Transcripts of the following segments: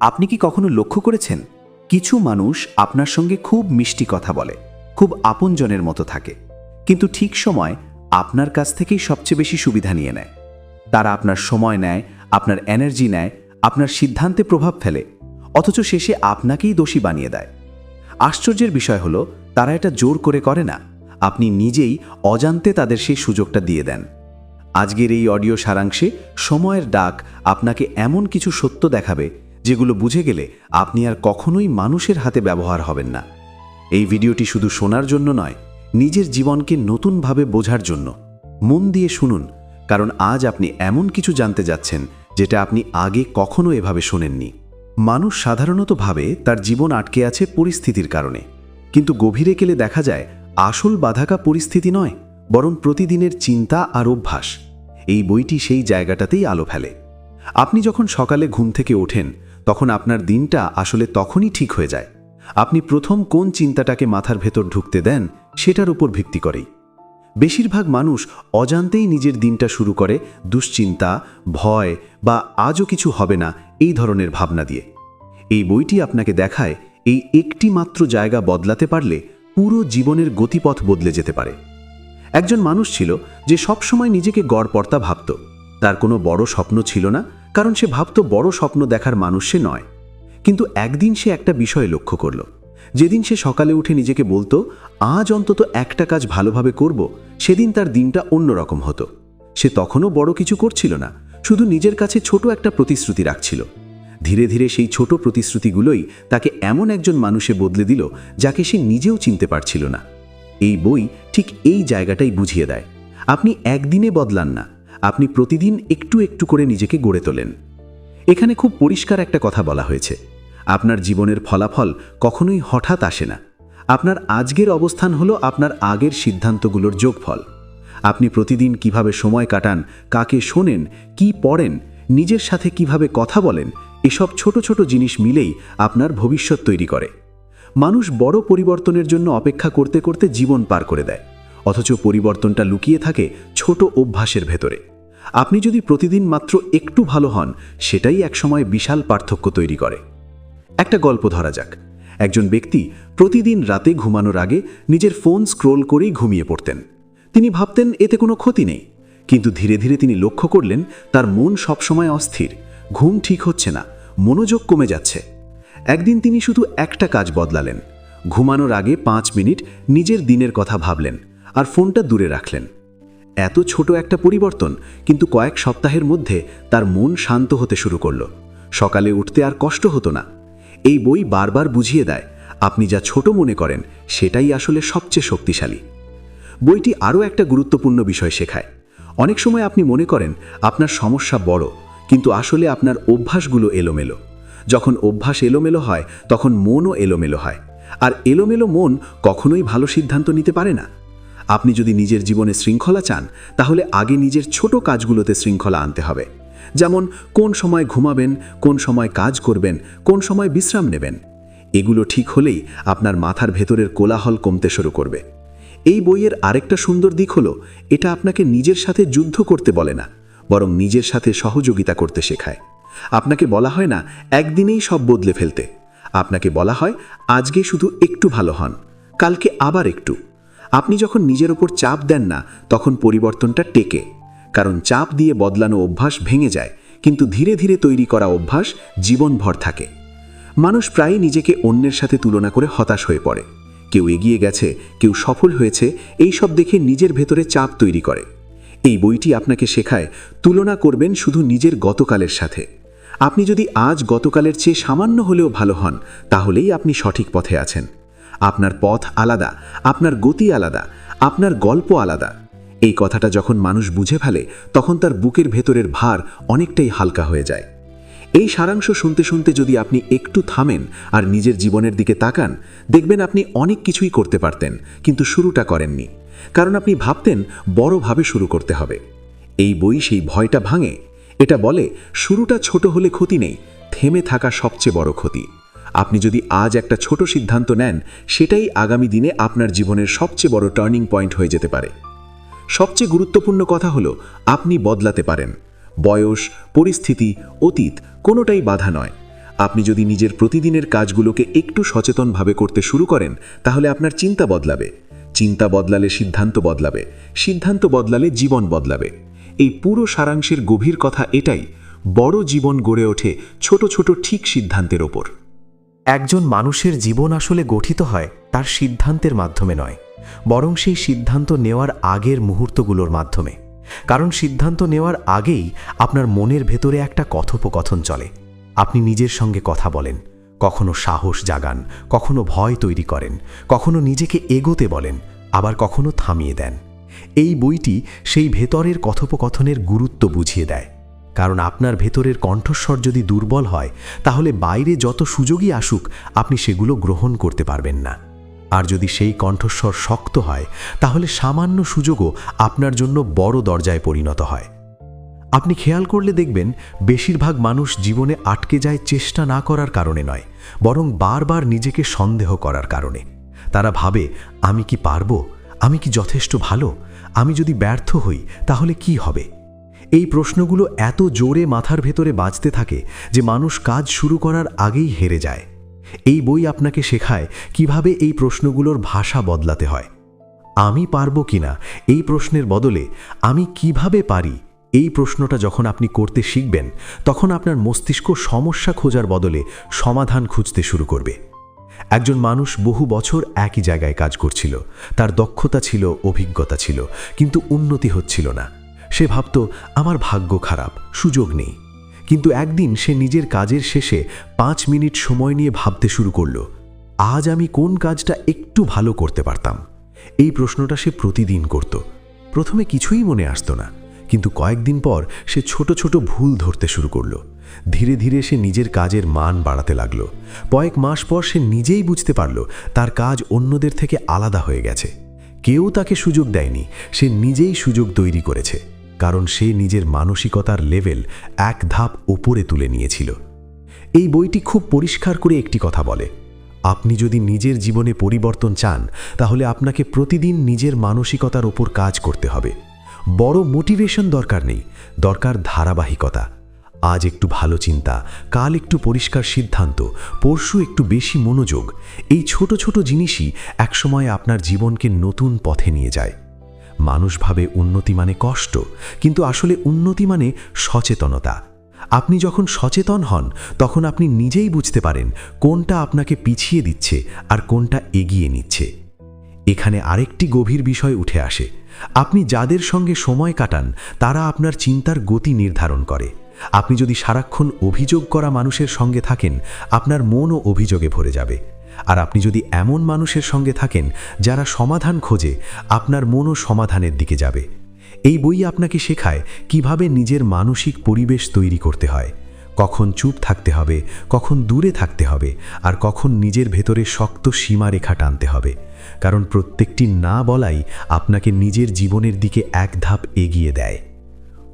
আপনি কি কখনো লক্ষ্য করেছেন? কিছু মানুষ আপনার সঙ্গে খুব মিষ্টি কথা বলে, খুব আপনজনের মতো থাকে। কিন্তু ঠিক সময় আপনার কাছ থেকেই সবচেয়ে বেশি সুবিধা নিয়ে নেয়। তারা আপনার সময় নেয়, আপনার এনার্জি নেয়, আপনার সিদ্ধান্তে প্রভাব ফেলে। অথচ শেষে আপনাকেই দোষী বানিয়ে দেয়। আশ্চর্যের বিষয় হলো, তারা এটা জোর করে করে না। আপনি নিজেই অজান্তে তাদের সেই সুযোগটা দিয়ে দেন। আজকের এই অডিও সারাংশে সময়ের ডাক আপনাকে এমন কিছু সত্য দেখাবে যেগুলো বুঝে গেলে আপনি আর কখনোই মানুষের হাতে ব্যবহার হবেন না। এই ভিডিওটি শুধু শোনার জন্য নয়, নিজের জীবনকে নতুনভাবে বোঝার জন্য। মন দিয়ে শুনুন, কারণ আজ আপনি এমন কিছু জানতে যাচ্ছেন যেটা আপনি আগে কখনো এভাবে শোনেননি। মানুষ সাধারণত ভাবে তার জীবন আটকে আছে পরিস্থিতির কারণে। কিন্তু গভীরে গেলে দেখা যায়, আসল বাধাকা পরিস্থিতি নয়, বরং প্রতিদিনের চিন্তা আর অভ্যাস। এই বইটি সেই জায়গাটাতেই আলো ফেলে। আপনি যখন সকালে ঘুম থেকে ওঠেন তখন আপনার দিনটা আসলে তখনই ঠিক হয়ে যায়। আপনি প্রথম কোন চিন্তাটাকে মাথার ভেতর ঢুকতে দেন, সেটার উপর ভিত্তি করেই। বেশিরভাগ মানুষ অজান্তেই নিজের দিনটা শুরু করে দুশ্চিন্তা, ভয় বা আজও কিছু হবে না এই ধরনের ভাবনা দিয়ে। এই বইটি আপনাকে দেখায় এই একটি মাত্র জায়গা বদলাতে পারলে পুরো জীবনের গতিপথ বদলে যেতে পারে। একজন মানুষ ছিল যে সবসময় নিজেকে গড়পর্তা ভাবত। তার কোনো বড় স্বপ্ন ছিল না কারণ সে ভাবত বড় স্বপ্ন দেখার মানুষ সে নয়। কিন্তু একদিন সে একটা বিষয় লক্ষ্য করল। যেদিন সে সকালে উঠে নিজেকে বলতো, আজ অন্তত একটা কাজ ভালোভাবে করব, সেদিন তার দিনটা অন্যরকম হতো। সে তখনও বড় কিছু করছিল না, শুধু নিজের কাছে ছোট একটা প্রতিশ্রুতি রাখছিল। ধীরে ধীরে সেই ছোট প্রতিশ্রুতিগুলোই তাকে এমন একজন মানুষে বদলে দিল, যাকে সে নিজেও চিনতে পারছিল না। এই বই ঠিক এই জায়গাটাই বুঝিয়ে দেয়। আপনি একদিনে বদলান না। আপনি প্রতিদিন একটু একটু করে নিজেকে গড়ে তোলেন। এখানে খুব পরিষ্কার একটা কথা বলা হয়েছে। আপনার জীবনের ফলাফল কখনোই হঠাৎ আসে না। আপনার আজকের অবস্থান হলো আপনার আগের সিদ্ধান্তগুলোর যোগফল। আপনি প্রতিদিন কীভাবে সময় কাটান, কাকে শোনেন, কি পড়েন, নিজের সাথে কীভাবে কথা বলেন, এসব ছোট ছোট জিনিস মিলেই আপনার ভবিষ্যৎ তৈরি করে। মানুষ বড় পরিবর্তনের জন্য অপেক্ষা করতে করতে জীবন পার করে দেয়, অথচ পরিবর্তনটা লুকিয়ে থাকে ছোট অভ্যাসের ভেতরে। আপনি যদি প্রতিদিন মাত্র একটু ভালো হন, সেটাই একসময় বিশাল পার্থক্য তৈরি করে। একটা গল্প ধরা যাক। একজন ব্যক্তি প্রতিদিন রাতে ঘুমানোর আগে নিজের ফোন স্ক্রোল করেই ঘুমিয়ে পড়তেন। তিনি ভাবতেন এতে কোনো ক্ষতি নেই। কিন্তু ধীরে ধীরে তিনি লক্ষ্য করলেন, তার মন সবসময় অস্থির। ঘুম ঠিক হচ্ছে না, মনোযোগ কমে যাচ্ছে। একদিন তিনি শুধু একটা কাজ বদলালেন। ঘুমানোর আগে পাঁচ মিনিট নিজের দিনের কথা ভাবলেন আর ফোনটা দূরে রাখলেন। এত ছোট একটা পরিবর্তন কিন্তু কয়েক সপ্তাহের মধ্যে তার মন শান্ত হতে শুরু করল। সকালে উঠতে আর কষ্ট হতো না। এই বই বারবার বুঝিয়ে দেয়, আপনি যা ছোট মনে করেন সেটাই আসলে সবচেয়ে শক্তিশালী। বইটি আরও একটা গুরুত্বপূর্ণ বিষয় শেখায়। অনেক সময় আপনি মনে করেন আপনার সমস্যা বড়, কিন্তু আসলে আপনার অভ্যাসগুলো এলোমেলো। যখন অভ্যাস এলোমেলো হয়, তখন মনও এলোমেলো হয়। আর এলোমেলো মন কখনোই ভালো সিদ্ধান্ত নিতে পারে না। আপনি যদি নিজের জীবনে শৃঙ্খলা চান, তাহলে আগে নিজের ছোট কাজগুলোতে শৃঙ্খলা আনতে হবে। যেমন, কোন সময় ঘুমাবেন, কোন সময় কাজ করবেন, কোন সময় বিশ্রাম নেবেন। এগুলো ঠিক হলেই আপনার মাথার ভেতরের কোলাহল কমতে শুরু করবে। এই বইয়ের আরেকটা সুন্দর দিক হলো, এটা আপনাকে নিজের সাথে যুদ্ধ করতে বলে না, বরং নিজের সাথে সহযোগিতা করতে শেখায়। আপনাকে বলা হয় না, একদিনেই সব বদলে ফেলতে। আপনাকে বলা হয়, আজকে শুধু একটু ভালো হন, কালকে আবার একটু। আপনি যখন নিজের ওপর চাপ দেন না, তখন পরিবর্তনটা টেকে। কারণ চাপ দিয়ে বদলানো অভ্যাস ভেঙে যায়, কিন্তু ধীরে ধীরে তৈরি করা অভ্যাস জীবনভর থাকে। মানুষ প্রায়ই নিজেকে অন্যের সাথে তুলনা করে হতাশ হয়ে পড়ে। কেউ এগিয়ে গেছে, কেউ সফল হয়েছে, এই সব দেখে নিজের ভেতরে চাপ তৈরি করে। এই বইটি আপনাকে শেখায়, তুলনা করবেন শুধু নিজের গতকালের সাথে। আপনি যদি আজ গতকালের চেয়ে সামান্য হলেও ভালো হন, তাহলেই আপনি সঠিক পথে আছেন। আপনার পথ আলাদা, আপনার গতি আলাদা, আপনার গল্প আলাদা। এই কথাটা যখন মানুষ বুঝে ফেলে, তখন তার বুকের ভেতরের ভার অনেকটাই হালকা হয়ে যায়। এই সারাংশ শুনতে শুনতে যদি আপনি একটু থামেন আর নিজের জীবনের দিকে তাকান, দেখবেন আপনি অনেক কিছুই করতে পারতেন, কিন্তু শুরুটা করেননি। কারণ আপনি ভাবতেন, বড়ভাবে শুরু করতে হবে। এই বই সেই ভয়টা ভাঙে। এটা বলে, শুরুটা ছোট হলে ক্ষতি নেই, থেমে থাকা সবচেয়ে বড় ক্ষতি। আপনি যদি আজ একটা ছোট সিদ্ধান্ত নেন, সেটাই আগামী দিনে আপনার জীবনের সবচেয়ে বড় টার্নিং পয়েন্ট হয়ে যেতে পারে। সবচেয়ে গুরুত্বপূর্ণ কথা হলো, আপনি বদলাতে পারেন। বয়স, পরিস্থিতি, অতীত, কোনোটাই বাধা নয়। আপনি যদি নিজের প্রতিদিনের কাজগুলোকে একটু সচেতনভাবে করতে শুরু করেন, তাহলে আপনার চিন্তা বদলাবে। চিন্তা বদলালে সিদ্ধান্ত বদলাবে। সিদ্ধান্ত বদলালে জীবন বদলাবে। এই পুরো সারাংশের গভীর কথা এটাই, বড় জীবন গড়ে ওঠে ছোট ছোট ঠিক সিদ্ধান্তের ওপর। একজন মানুষের জীবন আসলে গঠিত হয় তার সিদ্ধান্তের মাধ্যমে নয়, বরং সেই সিদ্ধান্ত নেওয়ার আগের মুহূর্তগুলোর মাধ্যমে। কারণ সিদ্ধান্ত নেওয়ার আগেই আপনার মনের ভেতরে একটা কথোপকথন চলে। আপনি নিজের সঙ্গে কথা বলেন, কখনো সাহস জাগান, কখনো ভয় তৈরি করেন, কখনো নিজেকে এগোতে বলেন, আবার কখনো থামিয়ে দেন। এই বইটি সেই ভেতরের কথোপকথনের গুরুত্ব বুঝিয়ে দেয়। কারণ আপনার ভেতরের কণ্ঠস্বর যদি দুর্বল হয়, তাহলে বাইরে যত সুযোগই আসুক, আপনি সেগুলো গ্রহণ করতে পারবেন না। আর যদি সেই কণ্ঠস্বর শক্ত হয়, তাহলে সামান্য সুযোগও আপনার জন্য বড় দরজায় পরিণত হয়। আপনি খেয়াল করলে দেখবেন, বেশিরভাগ মানুষ জীবনে আটকে যায় চেষ্টা না করার কারণে নয়, বরং বারবার নিজেকে সন্দেহ করার কারণে। তারা ভাবে, আমি কি পারব? আমি কি যথেষ্ট ভালো? আমি যদি ব্যর্থ হই, তাহলে কি হবে? এই প্রশ্নগুলো এত জোরে মাথার ভেতরে বাজতে থাকে যে মানুষ কাজ শুরু করার আগেই হেরে যায়। এই বই আপনাকে শেখায় কীভাবে এই প্রশ্নগুলোর ভাষা বদলাতে হয়। আমি পারব কিনা এই প্রশ্নের বদলে আমি কীভাবে পারি এই প্রশ্নটা যখন আপনি করতে শিখবেন, তখন আপনার মস্তিষ্ক সমস্যা খোঁজার বদলে সমাধান খুঁজতে শুরু করবে। একজন মানুষ বহু বছর একই জায়গায় কাজ করছিল, তার দক্ষতা ছিল, অভিজ্ঞতা ছিল, কিন্তু উন্নতি হচ্ছিল না। সে ভাবত, আমার ভাগ্য খারাপ, সুযোগ নেই। কিন্তু একদিন সে নিজের কাজের শেষে পাঁচ মিনিট সময় নিয়ে ভাবতে শুরু করল, আজ আমি কোন কাজটা একটু ভালো করতে পারতাম? এই প্রশ্নটা সে প্রতিদিন করত। প্রথমে কিছুই মনে আসতো না, কিন্তু কয়েকদিন পর সে ছোট ছোট ভুল ধরতে শুরু করল। ধীরে ধীরে সে নিজের কাজের মান বাড়াতে লাগল। কয়েক মাস পর সে নিজেই বুঝতে পারল, তার কাজ অন্যদের থেকে আলাদা হয়ে গেছে। কেউ তাকে সুযোগ দেয়নি, সে নিজেই সুযোগ তৈরি করেছে। কারণ সে নিজের মানসিকতার লেভেল এক ধাপ ওপরে তুলে নিয়েছিল। এই বইটি খুব পরিষ্কার করে একটি কথা বলে, আপনি যদি নিজের জীবনে পরিবর্তন চান, তাহলে আপনাকে প্রতিদিন নিজের মানসিকতার ওপর কাজ করতে হবে। বড় মোটিভেশন দরকার নেই, দরকার ধারাবাহিকতা। আজ একটু ভালো চিন্তা, কাল একটু পরিষ্কার সিদ্ধান্ত, পরশু একটু বেশি মনোযোগ, এই ছোট ছোট জিনিসই একসময় আপনার জীবনকে নতুন পথে নিয়ে যায়। মানুষ ভাবে উন্নতি মানে কষ্ট, কিন্তু আসলে উন্নতি মানে সচেতনতা। আপনি যখন সচেতন হন, তখন আপনি নিজেই বুঝতে পারেন কোনটা আপনাকে পিছিয়ে দিচ্ছে আর কোনটা এগিয়ে নিচ্ছে। এখানে আরেকটি গভীর বিষয় উঠে আসে। আপনি যাদের সঙ্গে সময় কাটান, তারা আপনার চিন্তার গতি নির্ধারণ করে। আপনি যদি সারাক্ষণ অভিযোগ করা মানুষের সঙ্গে থাকেন, আপনার মনও অভিযোগে ভরে যাবে। আর আপনি যদি এমন মানুষের সঙ্গে থাকেন যারা সমাধান খোঁজে, আপনার মনও সমাধানের দিকে যাবে। এই বই আপনাকে শেখায় কীভাবে নিজের মানসিক পরিবেশ তৈরি করতে হয়। কখন চুপ থাকতে হবে, কখন দূরে থাকতে হবে, আর কখন নিজের ভেতরে শক্ত সীমারেখা টানতে হবে। কারণ প্রত্যেকটি না বলাই আপনাকে নিজের জীবনের দিকে এক ধাপ এগিয়ে দেয়।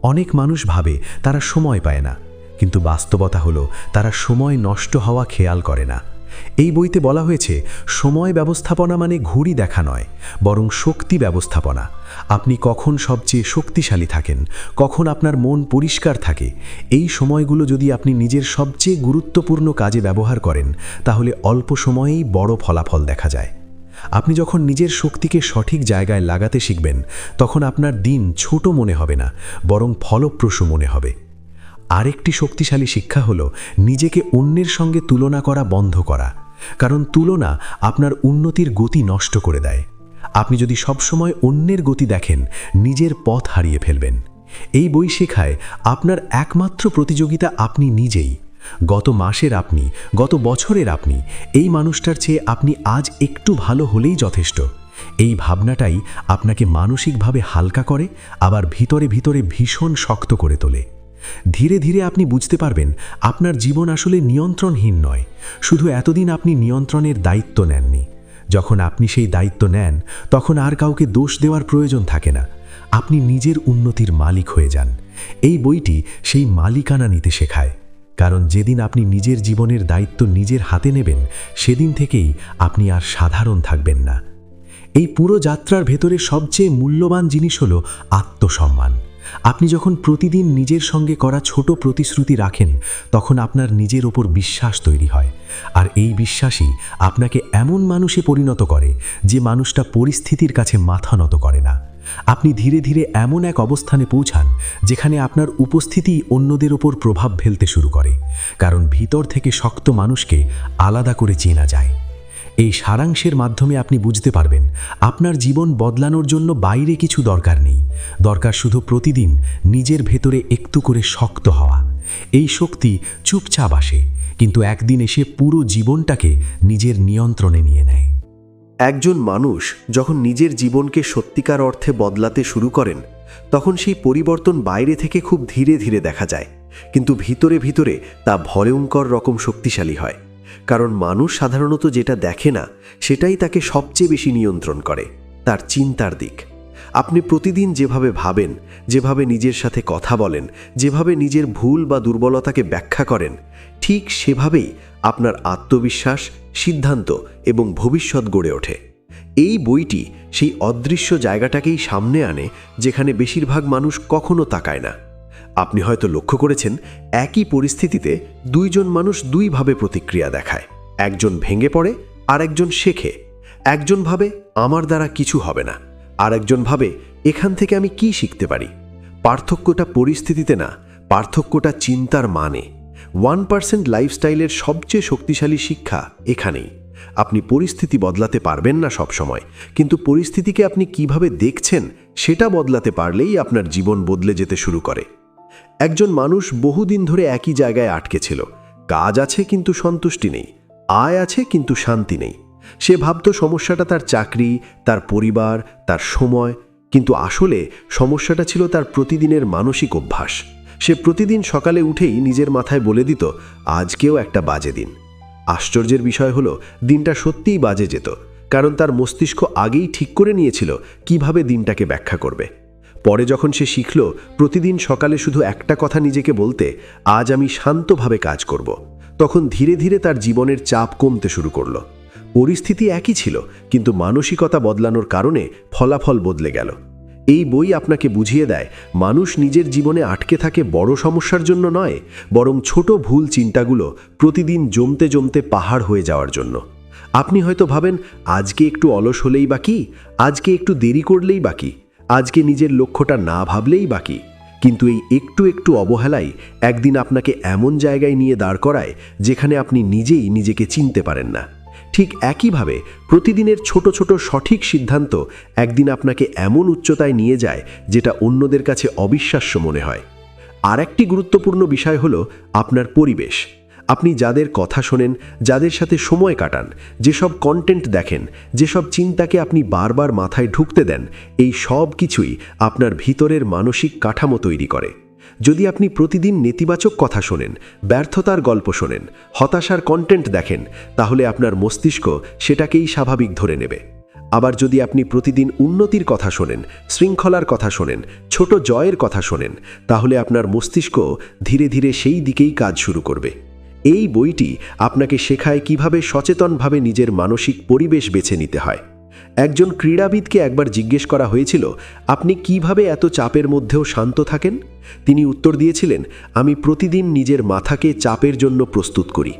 অনেক মানুষ ভাবে তারা সময় পায় না, কিন্তু বাস্তবতা হলো তারা সময় নষ্ট হওয়া খেয়াল করে না। এই বইতে বলা হয়েছে, সময় ব্যবস্থাপনা মানে ঘুড়ি দেখা নয়, বরং শক্তি ব্যবস্থাপনা। আপনি কখন সবচেয়ে শক্তিশালী থাকেন, কখন আপনার মন পরিষ্কার থাকে, এই সময়গুলো যদি আপনি নিজের সবচেয়ে গুরুত্বপূর্ণ কাজে ব্যবহার করেন, তাহলে অল্প সময়েই বড় ফলাফল দেখা যায়। আপনি যখন নিজের শক্তিকে সঠিক জায়গায় লাগাতে শিখবেন, তখন আপনার দিন ছোট মনে হবে না, বরং ফলপ্রসূ মনে হবে। আরেকটি শক্তিশালী শিক্ষা হলো, নিজেকে অন্যের সঙ্গে তুলনা করা বন্ধ করা। কারণ তুলনা আপনার উন্নতির গতি নষ্ট করে দেয়। আপনি যদি সবসময় অন্যের গতি দেখেন, নিজের পথ হারিয়ে ফেলবেন। এই বই শেখায় আপনার একমাত্র প্রতিযোগিতা আপনি নিজেই। গত মাসের আপনি, গত বছরের আপনি, এই মানুষটার চেয়ে আপনি আজ একটু ভালো হলেই যথেষ্ট। এই ভাবনাটাই আপনাকে মানসিকভাবে হালকা করে, আবার ভিতরে ভিতরে ভীষণ শক্ত করে তোলে। ধীরে ধীরে আপনি বুঝতে পারবেন, আপনার জীবন আসলে নিয়ন্ত্রণহীন নয়। শুধু এতদিন আপনি নিয়ন্ত্রণের দায়িত্ব নেননি। যখন আপনি সেই দায়িত্ব নেন, তখন আর কাউকে দোষ দেওয়ার প্রয়োজন থাকে না। আপনি নিজের উন্নতির মালিক হয়ে যান। এই বইটি সেই মালিকানা নিতে শেখায়। কারণ যেদিন আপনি নিজের জীবনের দায়িত্ব নিজের হাতে নেবেন, সেদিন থেকেই আপনি আর সাধারণ থাকবেন না। এই পুরো যাত্রার ভেতরে সবচেয়ে মূল্যবান জিনিস হল আত্মসম্মান। আপনি যখন প্রতিদিন নিজের সঙ্গে করা ছোট প্রতিশ্রুতি রাখেন, তখন আপনার নিজের ওপর বিশ্বাস তৈরি হয়। আর এই বিশ্বাসই আপনাকে এমন মানুষে পরিণত করে, যে মানুষটা পরিস্থিতির কাছে মাথা নত করে না। আপনি ধীরে ধীরে এমন এক অবস্থানে পৌঁছান, যেখানে আপনার উপস্থিতি অন্যদের ওপর প্রভাব ফেলতে শুরু করে। কারণ ভিতর থেকে শক্ত মানুষকে আলাদা করে চেনা যায়। এই সারাংশের মাধ্যমে আপনি বুঝতে পারবেন, আপনার জীবন বদলানোর জন্য বাইরে কিছু দরকার নেই। দরকার শুধু প্রতিদিন নিজের ভেতরে একটু করে শক্ত হওয়া। এই শক্তি চুপচাপ আসে, কিন্তু একদিন এসে পুরো জীবনটাকে নিজের নিয়ন্ত্রণে নিয়ে নেয়। একজন মানুষ যখন নিজের জীবনকে সত্যিকার অর্থে বদলাতে শুরু করেন, তখন সেই পরিবর্তন বাইরে থেকে খুব ধীরে ধীরে দেখা যায়, কিন্তু ভিতরে ভিতরে তা ভয়ঙ্কর রকম শক্তিশালী হয়। কারণ মানুষ সাধারণত যেটা দেখে না, সেটাই তাকে সবচেয়ে বেশি নিয়ন্ত্রণ করে, তার চিন্তার দিক। আপনি প্রতিদিন যেভাবে ভাবেন, যেভাবে নিজের সাথে কথা বলেন, যেভাবে নিজের ভুল বা দুর্বলতাকে ব্যাখ্যা করেন, ঠিক সেভাবেই আপনার আত্মবিশ্বাস, সিদ্ধান্ত এবং ভবিষ্যৎ গড়ে ওঠে। এই বইটি সেই অদৃশ্য জায়গাটাকেই সামনে আনে, যেখানে বেশিরভাগ মানুষ কখনো তাকায় না। আপনি হয়তো লক্ষ্য করেছেন, একই পরিস্থিতিতে দুইজন মানুষ দুইভাবে প্রতিক্রিয়া দেখায়। একজন ভেঙে পড়ে আর একজন শেখে। একজন ভাবে, আমার দ্বারা কিছু হবে না। আর একজন ভাবে, এখান থেকে আমি কি শিখতে পারি? পার্থক্যটা পরিস্থিতিতে না, পার্থক্যটা চিন্তার মানে। ওয়ান পার্সেন্ট লাইফস্টাইলের সবচেয়ে শক্তিশালী শিক্ষা এখানেই। আপনি পরিস্থিতি বদলাতে পারবেন না সব সময় কিন্তু পরিস্থিতিকে আপনি কীভাবে দেখছেন, সেটা বদলাতে পারলেই আপনার জীবন বদলে যেতে শুরু করে। একজন মানুষ বহুদিন ধরে একই জায়গায় আটকে ছিল। কাজ আছে কিন্তু সন্তুষ্টি নেই, আয় আছে কিন্তু শান্তি নেই। সে ভাবত সমস্যাটা তার চাকরি, তার পরিবার, তার সময়, কিন্তু আসলে সমস্যাটা ছিল তার প্রতিদিনের মানসিক অভ্যাস। সে প্রতিদিন সকালে উঠেই নিজের মাথায় বলে দিত, আজকেও একটা বাজে দিন। আশ্চর্যের বিষয় হলো, দিনটা সত্যিই বাজে যেত, কারণ তার মস্তিষ্ক আগেই ঠিক করে নিয়েছিল কীভাবে দিনটাকে ব্যাখ্যা করবে। পরে যখন সে শিখল, প্রতিদিন সকালে শুধু একটা কথা নিজেকে বলতে, আজ আমি শান্তভাবে কাজ করব, তখন ধীরে ধীরে তার জীবনের চাপ কমতে শুরু করল। পরিস্থিতি একই ছিল, কিন্তু মানসিকতা বদলানোর কারণে ফলাফল বদলে গেল। এই বই আপনাকে বুঝিয়ে দেয়, মানুষ নিজের জীবনে আটকে থাকে বড় সমস্যার জন্য নয়, বরং ছোট ভুল চিন্তাগুলো প্রতিদিন জমতে জমতে পাহাড় হয়ে যাওয়ার জন্য। আপনি হয়তো ভাবেন, আজকে একটু অলস হলেই বা বাকি আজকে একটু দেরি করলেই বাকি আজকে নিজের লক্ষ্যটা না ভাবলেই বাকি। কিন্তু এই একটু একটু অবহেলাই একদিন আপনাকে এমন জায়গায় নিয়ে দাঁড় করায় যেখানে আপনি নিজেই নিজেকে চিনতে পারেন না। ঠিক একইভাবে প্রতিদিনের ছোট ছোট সঠিক সিদ্ধান্ত একদিন আপনাকে এমন উচ্চতায় নিয়ে যায় যেটা অন্যদের কাছে অবিশ্বাস্য মনে হয়। আর একটি গুরুত্বপূর্ণ বিষয় হলো আপনার পরিবেশ। আপনি যাদের কথা শোনেন, যাদের সাথে সময় কাটান, যেসব কন্টেন্ট দেখেন, যেসব চিন্তাকে আপনি বারবার মাথায় ঢুকতে দেন, এই সব কিছুই আপনার ভিতরের মানসিক কাঠামো তৈরি করে। যদি আপনি প্রতিদিন নেতিবাচক কথা শোনেন, ব্যর্থতার গল্প শোনেন, হতাশার কন্টেন্ট দেখেন, তাহলে আপনার মস্তিষ্ক সেটাকেই স্বাভাবিক ধরে নেবে। আবার যদি আপনি প্রতিদিন উন্নতির কথা শোনেন, শৃঙ্খলার কথা শোনেন, ছোট জয়ের কথা শোনেন, তাহলে আপনার মস্তিষ্ক ধীরে ধীরে সেই দিকেই কাজ শুরু করবে। এই বইটি আপনাকে শেখায় কীভাবে সচেতনভাবে নিজের মানসিক পরিবেশ বেছে নিতে হয়। একজন ক্রীড়াবিদকে একবার জিজ্ঞেস করা হয়েছিল, আপনি কীভাবে এত চাপের মধ্যেও শান্ত থাকেন? তিনি উত্তর দিয়েছিলেন, আমি প্রতিদিন নিজের মাথাকে চাপের জন্য প্রস্তুত করি।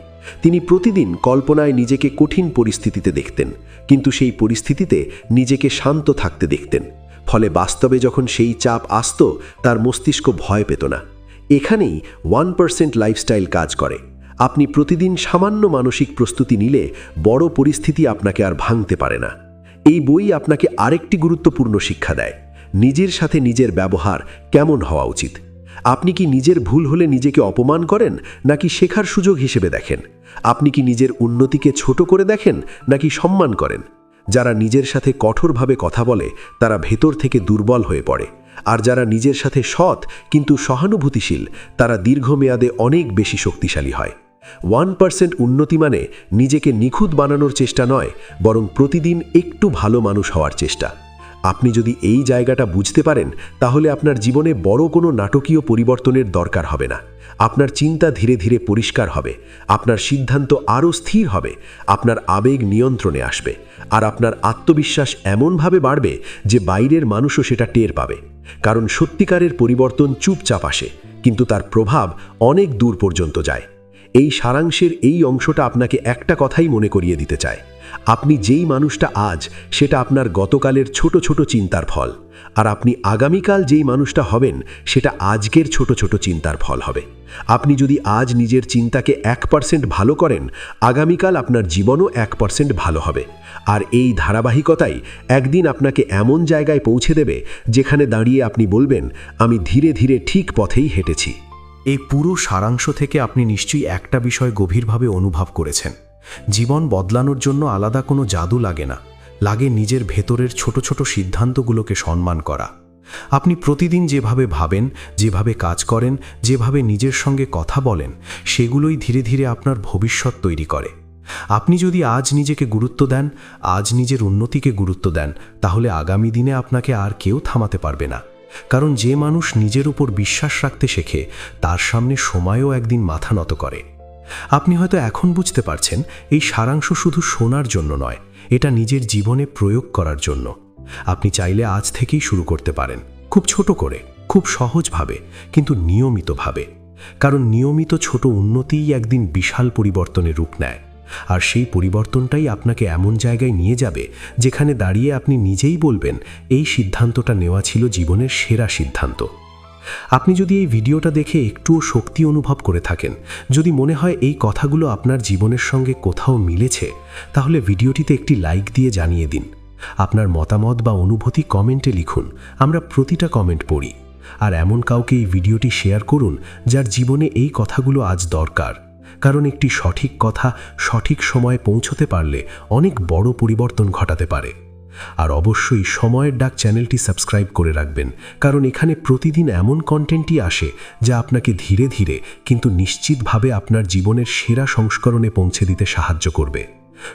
তিনি প্রতিদিন কল্পনায় নিজেকে কঠিন পরিস্থিতিতে দেখতেন, কিন্তু সেই পরিস্থিতিতে নিজেকে শান্ত থাকতে দেখতেন। ফলে বাস্তবে যখন সেই চাপ আসত, তার মস্তিষ্ক ভয় পেত না। এখানেই ওয়ান পার্সেন্ট লাইফস্টাইল কাজ করে। আপনি প্রতিদিন সামান্য মানসিক প্রস্তুতি নিলে বড় পরিস্থিতি আপনাকে আর ভাঙতে পারে না। এই বই আপনাকে আরেকটি গুরুত্বপূর্ণ শিক্ষা দেয়, নিজের সাথে নিজের ব্যবহার কেমন হওয়া উচিত? আপনি কি নিজের ভুল হলে নিজেকে অপমান করেন, নাকি শেখার সুযোগ হিসেবে দেখেন? আপনি কি নিজের উন্নতিকে ছোট করে দেখেন, নাকি সম্মান করেন? যারা নিজের সাথে কঠোরভাবে কথা বলে, তারা ভেতর থেকে দুর্বল হয়ে পড়ে। আর যারা নিজের সাথে সৎ, কিন্তু সহানুভূতিশীল, তারা দীর্ঘমেয়াদে অনেক বেশি শক্তিশালী হয়। ওয়ান পার্সেন্ট উন্নতি মানে নিজেকে নিখুঁত বানানোর চেষ্টা নয়, বরং প্রতিদিন একটু ভালো মানুষ হওয়ার চেষ্টা। আপনি যদি এই জায়গাটা বুঝতে পারেন, তাহলে আপনার জীবনে বড় কোনো নাটকীয় পরিবর্তনের দরকার হবে না। আপনার চিন্তা ধীরে ধীরে পরিষ্কার হবে, আপনার সিদ্ধান্ত আরও স্থির হবে, আপনার আবেগ নিয়ন্ত্রণে আসবে, আর আপনার আত্মবিশ্বাস এমনভাবে বাড়বে যে বাইরের মানুষও সেটা টের পাবে। কারণ সত্যিকারের পরিবর্তন চুপচাপ আসে, কিন্তু তার প্রভাব অনেক দূর পর্যন্ত যায়। এই সারাংশের এই অংশটা আপনাকে একটা কথাই মনে করিয়ে দিতে চায়। আপনি যেই মানুষটা আজ, সেটা আপনার গতকালের ছোট ছোট চিন্তার ফল। আর আপনি আগামীকাল যেই মানুষটা হবেন, সেটা আজকের ছোট ছোট চিন্তার ফল হবে। আপনি যদি আজ নিজের চিন্তাকে এক পার্সেন্ট ভালো করেন, আগামীকাল আপনার জীবনও এক পার্সেন্ট ভালো হবে। আর এই ধারাবাহিকতাই একদিন আপনাকে এমন জায়গায় পৌঁছে দেবে, যেখানে দাঁড়িয়ে আপনি বলবেন, আমি ধীরে ধীরে ঠিক পথেই হেঁটেছি। এই পুরো সারাংশ থেকে আপনি নিশ্চয়ই একটা বিষয় গভীরভাবে অনুভব করেছেন। জীবন বদলানোর জন্য আলাদা কোনো জাদু লাগে না। লাগে নিজের ভেতরের ছোট ছোট সিদ্ধান্তগুলোকে সম্মান করা। আপনি প্রতিদিন যেভাবে ভাবেন, যেভাবে কাজ করেন, যেভাবে নিজের সঙ্গে কথা বলেন, সেগুলোই ধীরে ধীরে আপনার ভবিষ্যৎ তৈরি করে। আপনি যদি আজ নিজেকে গুরুত্ব দেন, আজ নিজের উন্নতিকে গুরুত্ব দেন, তাহলে আগামী দিনে আপনাকে আর কেউ থামাতে পারবে না। কারণ যে মানুষ নিজের উপর বিশ্বাস রাখতে শেখে, তার সামনে সময়ও একদিন মাথা নত করে। আপনি হয়তো এখন বুঝতে পারছেন, এই সারাংশ শুধু শোনার জন্য নয়, এটা নিজের জীবনে প্রয়োগ করার জন্য। আপনি চাইলে আজ থেকেই শুরু করতে পারেন, খুব ছোট করে, খুব সহজভাবে, কিন্তু নিয়মিতভাবে। কারণ নিয়মিত ছোট উন্নতিই একদিন বিশাল পরিবর্তনের রূপ নেয়। আর সেই পরিবর্তনটাই আপনাকে এমন জায়গায় নিয়ে যাবে যেখানে দাঁড়িয়ে আপনি নিজেই বলবেন, এই সিদ্ধান্তটা নেওয়া ছিল জীবনের সেরা সিদ্ধান্ত। আপনি যদি এই ভিডিওটা দেখে একটুও শক্তি অনুভব করে থাকেন, যদি মনে হয় এই কথাগুলো আপনার জীবনের সঙ্গে কোথাও মিলেছে, তাহলে ভিডিওটিতে একটি লাইক দিয়ে জানিয়ে দিন। আপনার মতামত বা অনুভূতি কমেন্টে লিখুন, আমরা প্রতিটা কমেন্ট পড়ি। আর এমন কাউকে এই ভিডিওটি শেয়ার করুন, যার জীবনে এই কথাগুলো আজ দরকার। কারণ একটি সঠিক কথা সঠিক সময়ে পৌঁছতে পারলে অনেক বড় পরিবর্তন ঘটাতে পারে। আর অবশ্যই সময়ের ডাক চ্যানেলটি সাবস্ক্রাইব করে রাখবেন, কারণ এখানে প্রতিদিন এমন কন্টেন্টই আসে যা আপনাকে ধীরে ধীরে কিন্তু নিশ্চিতভাবে আপনার জীবনের সেরা সংস্করণে পৌঁছে দিতে সাহায্য করবে।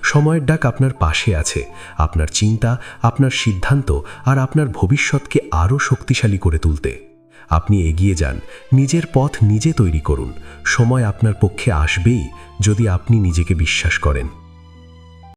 সময়ের ডাক আপনার পাশে আছে, আপনার চিন্তা, আপনার সিদ্ধান্ত আর আপনার ভবিষ্যৎকে আরও শক্তিশালী করে তুলতে। আপনি এগিয়ে যান। নিজের পথ নিজে তৈরি করুন। সময় আপনার পক্ষে আসবেই যদি আপনি নিজেকে বিশ্বাস করেন।